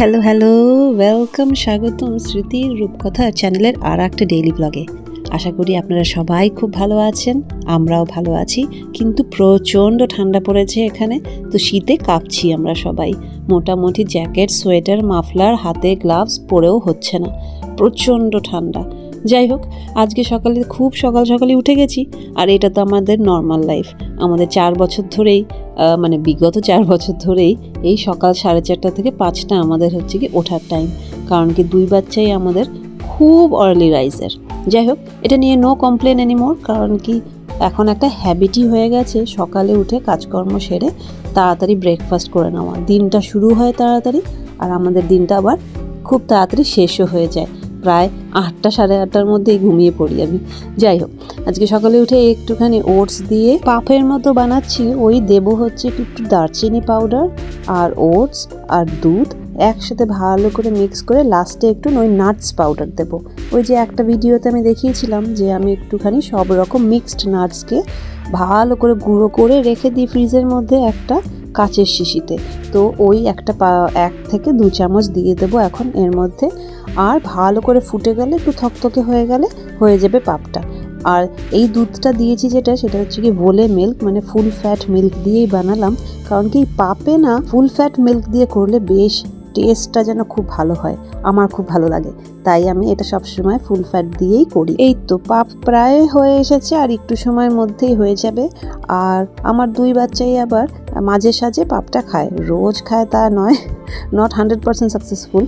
Hello hello welcome স্বাগতম স্মৃতির রূপকথা চ্যানেলের আর একটা ডেইলি ব্লগে আশা করি আপনারা সবাই খুব ভালো আছেন, আমরাও ভালো আছি, কিন্তু প্রচণ্ড ঠান্ডা পড়েছে এখানে, তো শীতে কাঁপছি আমরা সবাই। মোটামুটি জ্যাকেট, সোয়েটার, মাফলার, হাতে গ্লাভস পরেও হচ্ছে না। প্রচণ্ড ঠান্ডা। যাই হোক, আজকে সকালে খুব সকাল সকালে উঠে গেছি, আর এটা তো আমাদের নর্মাল লাইফ আমাদের চার বছর ধরেই মানে বিগত চার বছর ধরেই এই সকাল সাড়ে চারটা থেকে পাঁচটা আমাদের হচ্ছে কি ওঠার টাইম কারণ কি দুই বাচ্চাই আমাদের খুব আর্লি রাইজার যাই হোক, এটা নিয়ে নো কমপ্লেন এনিমোর কারণ কি এখন একটা হ্যাবিটই হয়ে গেছে সকালে উঠে কাজকর্ম সেরে তাড়াতাড়ি ব্রেকফাস্ট করে নেওয়া। দিনটা শুরু হয় তাড়াতাড়ি, আর আমাদের দিনটা আবার খুব তাড়াতাড়ি শেষও হয়ে যায়। প্রায় আটটা, সাড়ে আটটার মধ্যেই ঘুমিয়ে পড়ি আমি। যাই হোক, আজকে সকালে উঠে একটুখানি ওটস দিয়ে পাফের মতো বানাচ্ছি। ওই দেবো হচ্ছে একটু একটু দারচিনি পাউডার আর ওটস আর দুধ একসাথে ভালো করে মিক্স করে লাস্টে একটু ওই নাটস পাউডার দেবো। ওই যে একটা ভিডিওতে আমি দেখিয়েছিলাম যে আমি একটুখানি সব রকম মিক্সড নাটসকে ভালো করে গুঁড়ো করে রেখে দিই ফ্রিজের মধ্যে একটা কাচের শিশিতে। তো ওই একটা এক থেকে দু চামচ দিয়ে দেবো এখন। এর মধ্যে আর ভালো করে ফুটে গেলে একটু থকথকে হয়ে গেলে হয়ে যাবে পাপটা। আর এই দুধটা দিয়েছি যেটা, সেটা হচ্ছে কি ভোলে মিল্ক মানে ফুল ফ্যাট মিল্ক দিয়েই বানালাম। কারণ কি পাপে না ফুল ফ্যাট মিল্ক দিয়ে করলে বেশ টেস্টটা যেন খুব ভালো হয়। আমার খুব ভালো লাগে। তাই আমি এটা সবসময় ফুল ফ্যাট দিয়েই করি। এই তো পাপ প্রায় হয়ে এসেছে, আর একটু সময়ের মধ্যেই হয়ে যাবে। আর আমার দুই বাচ্চাই আবার মাঝে সাঝে পাপটা খায়। রোজ খায় তা নয় নট হান্ড্রেড পার্সেন্ট সাকসেসফুল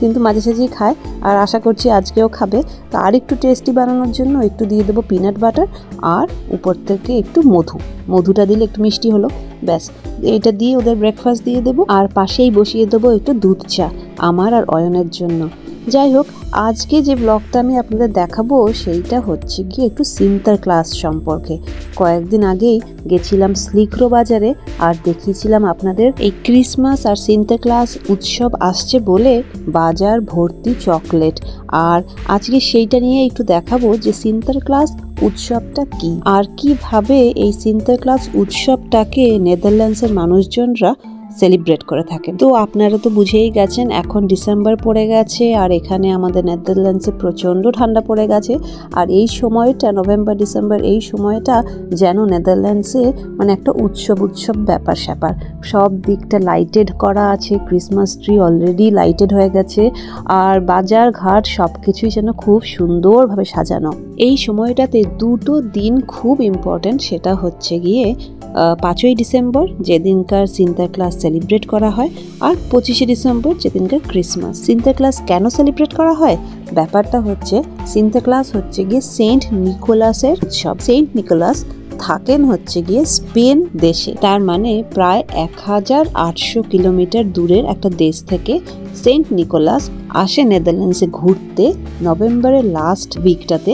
কিন্তু মাঝে সাঝেই খায়। আর আশা করছি আজকেও খাবে। তো আর একটু টেস্টি বানানোর জন্য একটু দিয়ে দেবো পিনাট বাটার আর উপর থেকে একটু মধু। মধুটা দিলে একটু মিষ্টি হলো, ব্যাস। এটা দিয়ে ওদের ব্রেকফাস্ট দিয়ে দেবো। আর পাশেই বসিয়ে দেবো একটু দুধ চা, আমার আর অয়নের জন্য। যাই হোক, আজকে যে ব্লগটা আমি আপনাদের দেখাবো, সেইটা হচ্ছে কি একটু সিন্তার ক্লাস সম্পর্কে। কয়েকদিন আগেই গেছিলাম স্লিক্রো বাজারে আর দেখিয়েছিলাম আপনাদের এই ক্রিসমাস আর সিন্তার ক্লাস উৎসব আসছে বলে বাজার ভর্তি চকলেট। আর আজকে সেইটা নিয়ে একটু দেখাবো যে সিন্তার ক্লাস উৎসবটা কি। আর কীভাবে এই সিন্তার ক্লাস উৎসবটাকে নেদারল্যান্ডসের মানুষজনরা সেলিব্রেট করে থাকেন তো আপনারা তো বুঝেই গেছেন, এখন ডিসেম্বর পড়ে গেছে আর এখানে আমাদের নেদারল্যান্ডসে প্রচণ্ড ঠান্ডা পড়ে গেছে। আর এই সময়টা, নভেম্বর, ডিসেম্বর, এই সময়টা যেন নেদারল্যান্ডসে মানে একটা উৎসব উৎসব ব্যাপার স্যাপার। সব দিকটা লাইটেড করা আছে ক্রিসমাস ট্রি অলরেডি লাইটেড হয়ে গেছে আর বাজার ঘাট সব কিছুই যেন খুব সুন্দরভাবে সাজানো। এই সময়টাতে দুটো দিন খুব ইম্পর্ট্যান্ট সেটা হচ্ছে গিয়ে পাঁচই ডিসেম্বর, যেদিনকার সিন্তা ক্লাস সেলিব্রেট করা হয় আর পঁচিশে ডিসেম্বর যেদিনকার ক্রিসমাস। সিন্তার ক্লাস কেন সেলিব্রেট করা হয়? ব্যাপারটা হচ্ছে সিন্তার ক্লাস হচ্ছে গিয়ে সেন্ট নিকোলাসের উৎসব। সেন্ট নিকোলাস থাকেন হচ্ছে গিয়ে স্পেন দেশে। তার মানে প্রায় এক হাজার আটশো কিলোমিটার দূরের একটা দেশ থেকে সেন্ট নিকোলাস আসে নেদারল্যান্ডসে ঘুরতে। নভেম্বরের লাস্ট উইকটাতে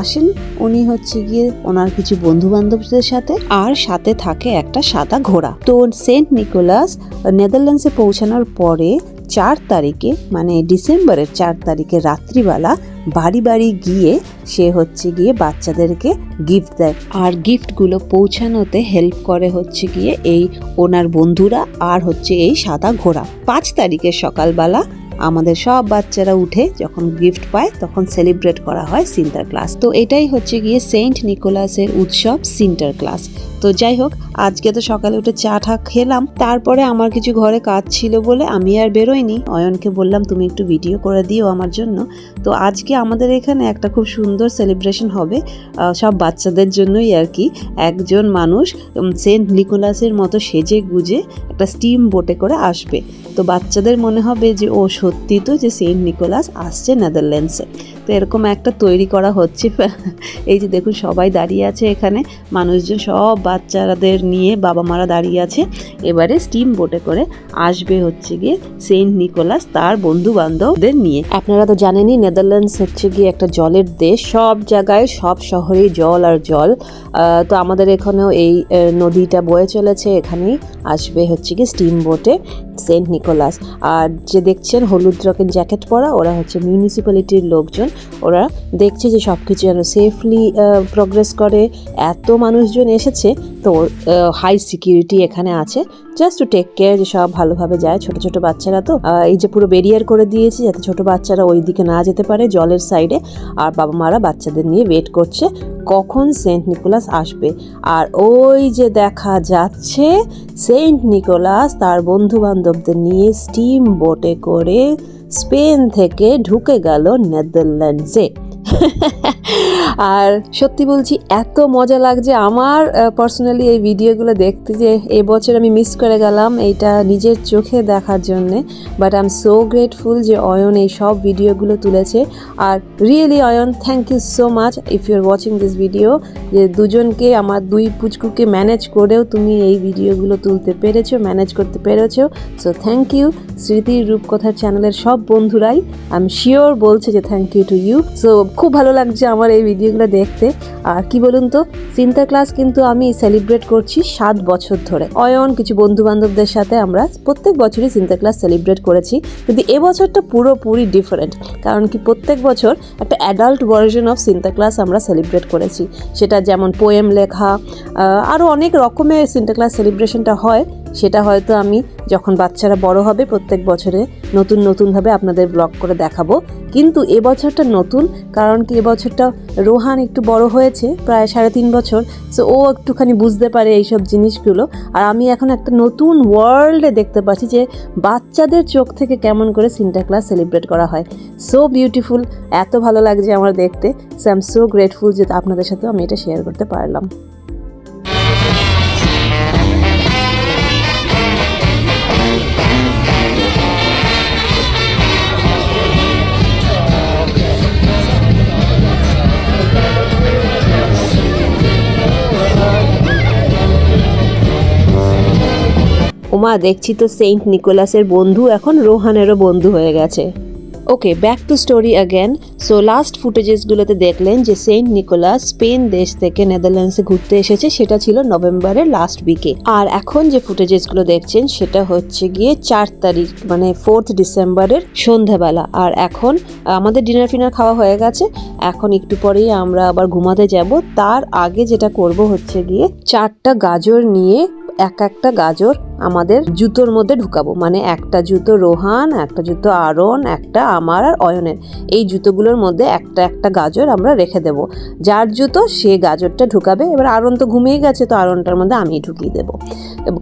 আসেন, উনি হচ্ছে গিয়ে ওনার কিছু বন্ধু বান্ধবদের সাথে আর সাথে থাকে একটা সাদা ঘোড়া। তো সেন্ট নিকোলাস নেদারল্যান্ডসে পৌঁছানোর পরে চার তারিখে মানে ডিসেম্বরের চার তারিখে রাত্রিবেলা বাড়ি বাড়ি গিয়ে সে হচ্ছে গিয়ে বাচ্চাদেরকে গিফট দেয়। আর গিফটগুলো পৌঁছানোতে হেল্প করে হচ্ছে গিয়ে এই ওনার বন্ধুরা আর হচ্ছে এই সাদা ঘোড়া। পাঁচ তারিখের সকালবেলা আমাদের সব বাচ্চারা উঠে যখন গিফট পায়, তখন সেলিব্রেট করা হয় সিন্টার ক্লাস তো এটাই হচ্ছে গিয়ে সেন্ট নিকোলাসের উৎসব সিন্টার ক্লাস তো যাই হোক, আজকে তো সকালে উঠে চা ঠা খেলাম। তারপরে আমার কিছু ঘরে কাজ ছিল বলে আমি আর বেরোইনি। অয়নকে বললাম, তুমি একটু ভিডিও করে দিও আমার জন্য। তো আজকে আমাদের এখানে একটা খুব সুন্দর সেলিব্রেশন হবে সব বাচ্চাদের জন্যই আর কি। একজন মানুষ সেন্ট নিকোলাসের মতো সেজে গুজে একটা স্টিম বোটে করে আসবে। তো বাচ্চাদের মনে হবে যে ও সত্যি তো যে সেন্ট নিকোলাস আসছে নেদারল্যান্ডসে। তো এরকম একটা তৈরি করা হচ্ছে। এই যে দেখুন, সবাই দাঁড়িয়ে আছে এখানে। মানুষজন, সব বাচ্চাদের নিয়ে বাবা মারা দাঁড়িয়ে আছে। এবারে স্টিম বোটে করে আসবে হচ্ছে গিয়ে সেন্ট নিকোলাস, তার বন্ধু বান্ধবদের নিয়ে। আপনারা তো জানেনই, নেদারল্যান্ডস হচ্ছে গিয়ে একটা জলের দেশ। সব জায়গায়, সব শহরেই জল আর জল। তো আমাদের এখানেও এই নদীটা বয়ে চলেছে। এখানেই আসবে হচ্ছে গিয়ে স্টিম বোটে সেন্ট নিকোলাস। আর যে দেখছেন, হলুদ রঙের জ্যাকেট পরা, ওরা হচ্ছে মিউনিসিপ্যালিটির লোকজন। ওরা দেখছে যে সব কিছু যেন সেফলি প্রোগ্রেস করে। এত মানুষজন এসেছে, তো হাই সিকিউরিটি এখানে আছে। জাস্ট টু টেক কেয়ার যে সব ভালোভাবে যায়, ছোট ছোট বাচ্চারা তো। এই যে পুরো বেরিয়ার করে দিয়েছি যাতে ছোট বাচ্চারা ওই দিকে না যেতে পারে জলের সাইডে আর বাবা মারা বাচ্চাদের নিয়ে ওয়েট করছে, কখন সেন্ট নিকোলাস আসবে। আর ওই যে দেখা যাচ্ছে, সেন্ট নিকোলাস তার বন্ধু বান্ধবদের নিয়ে স্টিম বোটে করে স্পেন থেকে ঢুকে গেল নেদারল্যান্ডসে। আর সত্যি বলছি, এত মজা লাগছে। আমার পার্সোনালি এই ভিডিওগুলো দেখতে যে এবছর আমি মিস করে গেলাম এইটা নিজের চোখে দেখার জন্যে। But I am so grateful যে অয়ন এই সব ভিডিওগুলো তুলেছে। আর really Ayan thank you so much if you are watching this video যে দুজনকে, আমার দুই পুচকুকে ম্যানেজ করেও তুমি এই ভিডিওগুলো তুলতে পেরেছ ম্যানেজ করতে পেরেছ। সো থ্যাংক ইউ স্মৃতির রূপকথার চ্যানেলের সব বন্ধুরাই। আমি শিওর বলছে যে thank you to you so খুব ভালো লাগছে আমার এই ভিডিওগুলো দেখতে। আর কি বলুন তো চিন্তা ক্লাস কিন্তু আমি সেলিব্রেট করছি সাত বছর ধরে। অয়ন, কিছু বন্ধু বান্ধবদের সাথে আমরা প্রত্যেক বছরই চিন্তা ক্লাস সেলিব্রেট করেছি। কিন্তু এবছরটা পুরোপুরি ডিফারেন্ট কারণ কি প্রত্যেক বছর একটা adult version of Chinta class আমরা সেলিব্রেট করেছি। সেটা যেমন পোয়েম লেখা আরও অনেক রকমের চিন্তা ক্লাস সেলিব্রেশনটা হয়। সেটা হয়তো আমি যখন বাচ্চারা বড় হবে, প্রত্যেক বছরে নতুন নতুনভাবে আপনাদের ব্লগ করে দেখাবো। কিন্তু এবছরটা নতুন, কারণ কি এবছরটা রোহান একটু বড় হয়েছে, প্রায় সাড়ে তিন বছর। সো ও একটুখানি বুঝতে পারে এইসব জিনিসগুলো। আর আমি এখন একটা নতুন ওয়ার্ল্ডে দেখতে পাচ্ছি যে বাচ্চাদের চোখ থেকে কেমন করে সিনটা ক্লাস সেলিব্রেট করা হয়। সো বিউটিফুল এত ভালো লাগছে আমার দেখতে। So I am so grateful যে আপনাদের সাথেও আমি এটা শেয়ার করতে পারলাম। ওমা দেখছি তো সেন্ট নিকোলাসের বন্ধু, এখন রোহানেরও বন্ধু হয়ে গেছে। Okay, back to story again so last ফুটেজেসগুলোতে দেখলেন যে সেন্ট নিকোলাস স্পেন দেশ থেকে নেদারল্যান্ডসে ঘুরতে এসেছে, সেটা ছিল নভেম্বরের লাস্ট উইকে আর এখন যে ফুটেজেসগুলো দেখছেন, সেটা হচ্ছে গিয়ে চার তারিখ মানে ফোর্থ ডিসেম্বরের সন্ধ্যাবেলা। আর এখন, আমাদের ডিনার ফিনার খাওয়া হয়ে গেছে। এখন একটু পরেই আমরা আবার ঘুমাতে যাব। তার আগে যেটা করব হচ্ছে গিয়ে চারটা গাজর নিয়ে, এক একটা গাজর আমাদের জুতোর মধ্যে ঢুকাবো। মানে একটা জুতো রোহান, একটা জুতো আরন, একটা আমার আর অয়নের। এই জুতোগুলোর মধ্যে একটা একটা গাজর আমরা রেখে দেব। যার জুতো সে গাজরটা ঢুকাবে। এবার আরন তো ঘুমিয়ে গেছে, তো আরনটার মধ্যে আমি ঢুকিয়ে দেবো।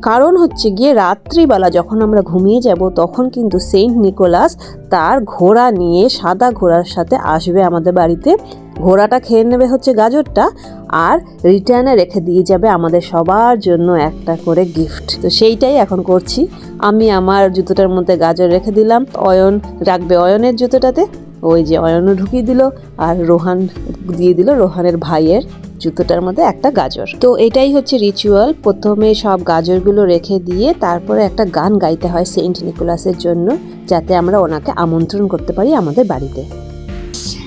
কারণ হচ্ছে গিয়ে রাত্রিবেলা যখন আমরা ঘুমিয়ে যাব, তখন কিন্তু সেন্ট নিকোলাস তার ঘোড়া নিয়ে সাদা ঘোড়ার সাথে আসবে আমাদের বাড়িতে। ঘোড়াটা খেয়ে নেবে হচ্ছে গাজরটা আর রিটার্নে রেখে দিয়ে যাবে আমাদের সবার জন্য একটা করে গিফট। তো সেইটাই এখন করছি। আমি আমার জুতোটার মধ্যে গাজর রেখে দিলাম। অয়ন রাখবে অয়নের জুতোটাতে। ওই যে অয়নও ঢুকিয়ে দিল আর রোহান দিয়ে দিল রোহানের ভাইয়ের জুতোটার মধ্যে একটা গাজর। তো এটাই হচ্ছে রিচুয়াল প্রথমে সব গাজরগুলো রেখে দিয়ে তারপরে একটা গান গাইতে হয় সেন্ট নিকোলাসের জন্য যাতে আমরা ওনাকে আমন্ত্রণ করতে পারি আমাদের বাড়িতে।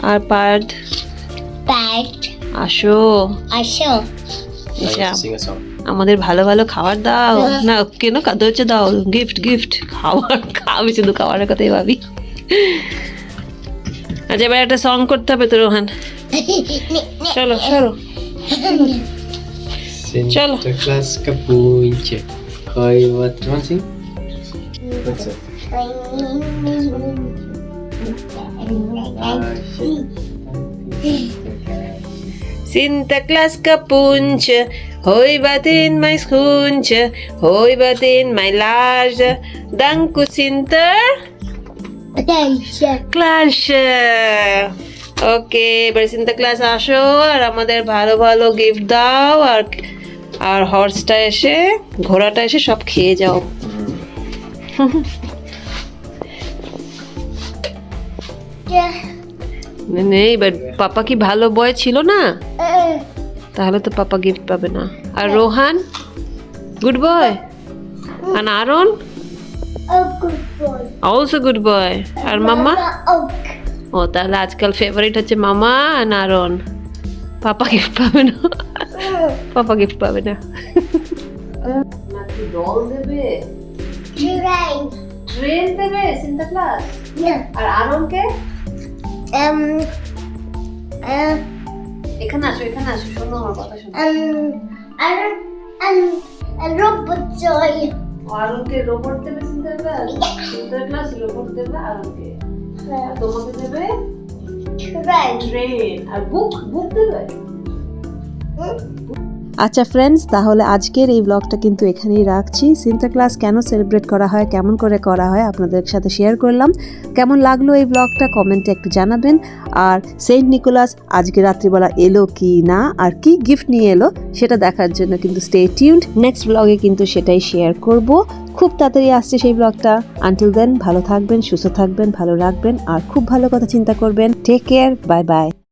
আর পার্ট Bad. আসো। আসো। আমাদের ভালো ভালো খাবার দাও। না কেন কাদের হচ্ছে দাও। গিফট গিফট খাবার খাবি শুধু খাবারের কথাই ভাবি। আচ্ছা এবার একটা সং করতে হবে তো রোহান। চলো চলো। চলো hoi wat in mijn schoentje, hoi wat in mijn laarzen. Dank ক্লাসে ওকে এবার চিন্তা ক্লাস আসো আর আমাদের ভালো ভালো গিফট দাও আর আর হর্সটা এসে ঘোড়াটা এসে সব খেয়ে যাও নেই এবার পাপা কি ভালো বয় ছিল না তাহলে তো পাপা গিফট পাবে না। আর রোহান গুড বয় আর আরন অলসো গুড বয় আর মাম্মা ও তাহলে আজকাল ফেভারিট হচ্ছে মামা আর নারন পাপা গিফট পাবে না। পাপা গিফট পাবে না। ডল দেবে? ট্রেন দেবে চিন্তা ক্লাস আর আরনকে Um, এখানে আসো এখানে আসো শোনো আমার কথা শোনো robot joy. আরুকে রোবট দেবে চিন্তার ক্লাস রোবট দেবে আরুকে আর তোমাকে দেবে. ট্রেন আর বুক বুক দেবে? আচ্ছা ফ্রেন্ডস তাহলে আজকের এই ব্লগটা কিন্তু এখানেই রাখছি। সিন্তা ক্লাস কেন সেলিব্রেট করা হয়, কেমন করে করা হয় আপনাদের সাথে শেয়ার করলাম। কেমন লাগল এই ব্লগটা কমেন্টে একটু জানাবেন। আর সেন্ট নিকোলাস আজকে রাত্রিবেলা এলো কি না? আর কি গিফট নিয়ে এলো? সেটা দেখার জন্য কিন্তু স্টে টিউন্ড নেক্সট ব্লগে কিন্তু সেটাই শেয়ার করব। খুব তাড়াতাড়ি আসছে সেই ব্লগটা আনটিল দেন ভালো থাকবেন, সুস্থ থাকবেন, ভালো রাখবেন। আর খুব ভালো কথা চিন্তা করবেন। Take care bye bye